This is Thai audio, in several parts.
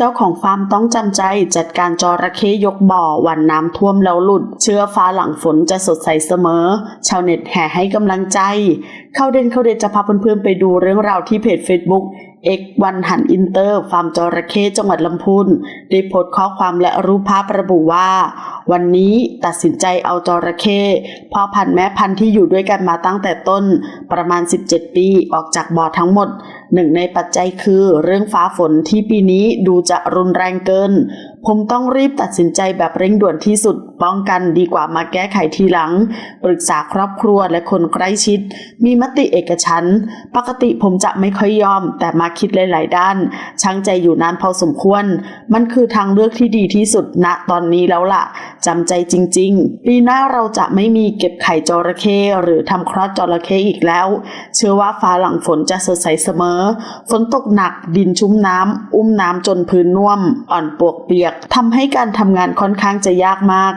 เจ้าของฟาร์มต้องจำใจจัดการจระเข้ยกบ่อวันน้ำท่วมแล้วหลุด เชื่อฟ้าหลังฝนจะสดใสเสมอ ชาวเน็ตแห่ให้กำลังใจ เข้าเด่นเข้าเด่นจะพาเพื่อนๆไปดูเรื่องราวที่เพจ Facebook เอกวันหันอินเตอร์ฟาร์มจระเข้จังหวัดลำพูนได้โพสต์ข้อความและรูปภาพระบุว่า วันนี้ตัดสินใจเอาจระเข้พ่อพันธุ์แม่พันธุ์ที่อยู่ด้วยกันมาตั้งแต่ต้นประมาณ 17 ปีออกจากบ่อทั้งหมดหนึ่งในปัจจัยคือเรื่องฟ้าฝนที่ปีนี้ดูจะรุนแรงเกินผมต้องรีบตัดสินใจแบบเร่งด่วนที่สุด ป้องกันดีกว่ามาแก้ไขทีหลัง ปรึกษาครอบครัวและคนใกล้ชิด มีมติเอกฉัน ปกติผมจะไม่ค่อยยอม แต่มาคิดหลาย ๆ ด้าน ช่างใจอยู่นานพอสมควร มันคือทางเลือกที่ดีที่สุดณตอนนี้แล้วล่ะจำใจจริง ๆ ปีหน้าเราจะไม่มีเก็บไข่จระเข้หรือทำคลอดจระเข้อีกแล้ว เชื่อว่าฟ้าหลังฝนจะสดใสเสมอ ฝนตกหนักดินชุ่มน้ำอุ้มน้ำจนพื้นน่วม อ่อนปวกเปียกทำให้การทำงานค่อนข้างจะยากมาก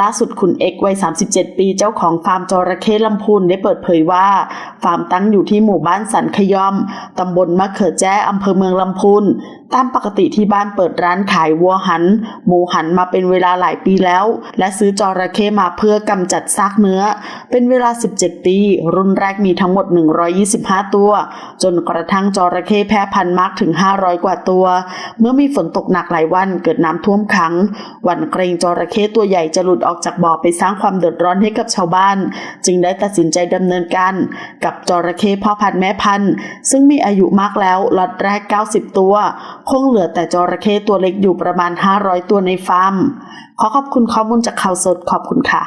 ล่าสุดคุณเอกวัย 37 ปีเจ้าของฟาร์มจระเข้ลำพูนได้เปิดเผยว่า ฟาร์มตั้งอยู่ที่หมู่บ้านสันขยอมตำบลมะเขือแจ้อำเภอเมืองลำพูน ตามปกติที่บ้านเปิดร้านขายวัวหัน หมูหันมาเป็นเวลาหลายปีแล้ว และซื้อจระเข้มาเพื่อกำจัดซากเนื้อ เป็นเวลา 17 ปี รุ่นแรกมีทั้งหมด 125 ตัว จนกระทั่งจระเข้แพร่พันธุ์มากถึง 500 กว่าตัว เมื่อมีฝนตกหนักหลายวันเกิดน้ำท่วมขังหวันเกรงจระเข้ตัวใหญ่จะหลุดออกจากบ่อไปสร้างความเดือดร้อนให้กับชาวบ้าน จึงได้ตัดสินใจดำเนินการกับจระเข้พ่อพันธุ์แม่พันธุ์ซึ่งมีอายุมากแล้วล็อตแรก 90 ตัว คงเหลือแต่จระเข้ตัวเล็กอยู่ประมาณ 500 ตัวในฟาร์ม ขอขอบคุณข้อมูลจากข่าวสดขอบคุณค่ะ